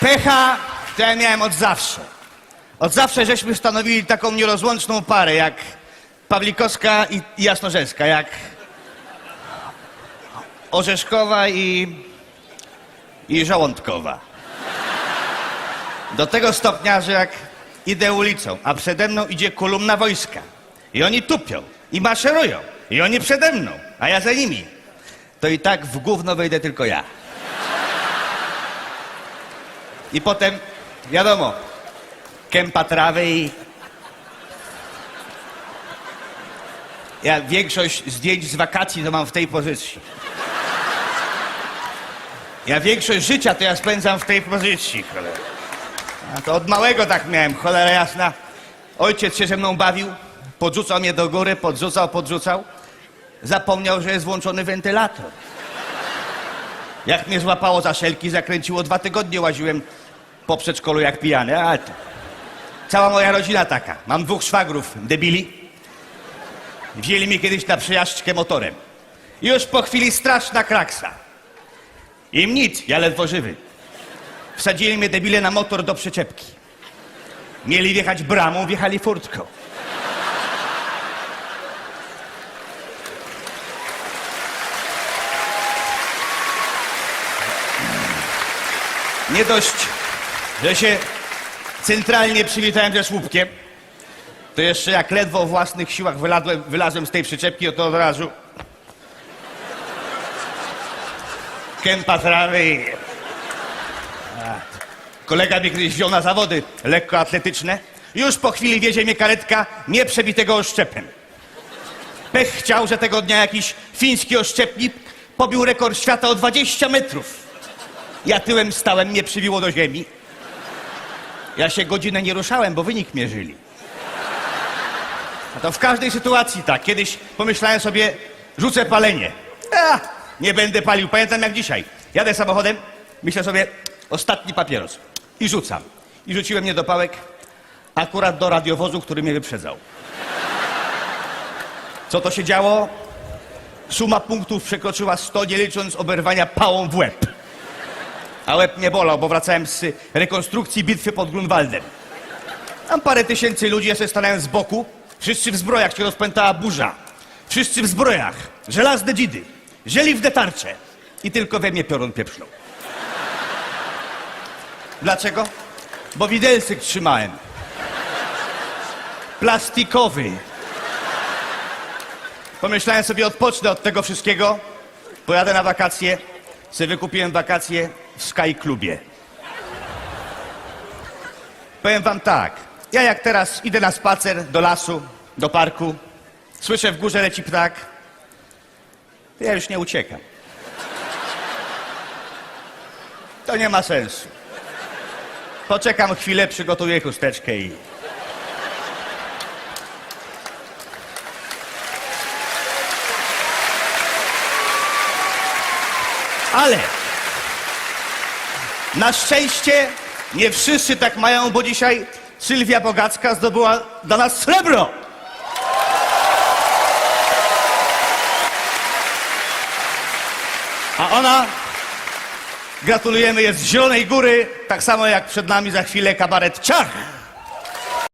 Pecha to ja miałem od zawsze. Od zawsze żeśmy stanowili taką nierozłączną parę, jak Pawlikowska i, i jak Orzeszkowa i, i Żołądkowa. Do tego stopnia, że jak idę ulicą, a przede mną idzie kolumna wojska i oni tupią i maszerują i oni przede mną, a ja za nimi, to i tak w gówno wejdę tylko ja. I potem, wiadomo, kępa trawy i... Ja większość zdjęć z wakacji to mam w tej pozycji. Ja większość życia to ja spędzam w tej pozycji, cholera. A to od małego tak miałem, cholera jasna. Ojciec się ze mną bawił, podrzucał mnie do góry, podrzucał, podrzucał. Zapomniał, że jest włączony wentylator. Jak mnie złapało za szelki, zakręciło, dwa tygodnie łaziłem po przedszkolu jak pijany, ale to... Cała moja rodzina taka. Mam dwóch szwagrów, debili. Wzięli mnie kiedyś na przejażdżkę motorem. Już po chwili straszna kraksa. Im nic, ja ledwo żywy. Wsadzili mnie debile na motor do przyczepki. Mieli wjechać bramą, wjechali furtką. Nie dość, że się centralnie przywitałem ze słupkiem, to jeszcze jak ledwo o własnych siłach wylazłem, z tej przyczepki, to od razu kępa trawy. Kolega mnie kiedyś wziął na zawody lekkoatletyczne. Już po chwili wiezie mnie karetka nieprzebitego oszczepem. Pech chciał, że tego dnia jakiś fiński oszczepnik pobił rekord świata o 20 metrów. Ja tyłem stałem, mnie przybiło do ziemi. Ja się godzinę nie ruszałem, bo wynik mierzyli. A to w każdej sytuacji tak. Kiedyś pomyślałem sobie, rzucę palenie. Nie będę palił. Pamiętam jak dzisiaj. Jadę samochodem, myślę sobie, ostatni papieros. I rzucam. I rzuciłem niedopałek akurat do radiowozu, który mnie wyprzedzał. Co to się działo? Suma punktów przekroczyła 100, nie licząc oberwania pałą w łeb. A łeb mnie bolał, bo wracałem z rekonstrukcji bitwy pod Grunwaldem. Tam parę tysięcy ludzi, ja sobie stanąłem z boku. Wszyscy w zbrojach się rozpętała burza. Wszyscy w zbrojach. Żelazne dzidy. Żeli w detarcze. I tylko we mnie piorun pieprznął. Dlaczego? Bo widelcyk trzymałem. Plastikowy. Pomyślałem sobie, odpocznę od tego wszystkiego. Pojadę na wakacje. Sobie wykupiłem wakacje w Sky Clubie. Powiem wam tak. Ja jak teraz idę na spacer do lasu, do parku, słyszę w górze leci ptak, ja już nie uciekam. To nie ma sensu. Poczekam chwilę, przygotuję chusteczkę i... Ale na szczęście nie wszyscy tak mają, bo dzisiaj Sylwia Bogacka zdobyła dla nas srebro. A ona, gratulujemy, jest z Zielonej Góry, tak samo jak przed nami za chwilę kabaret Ciach.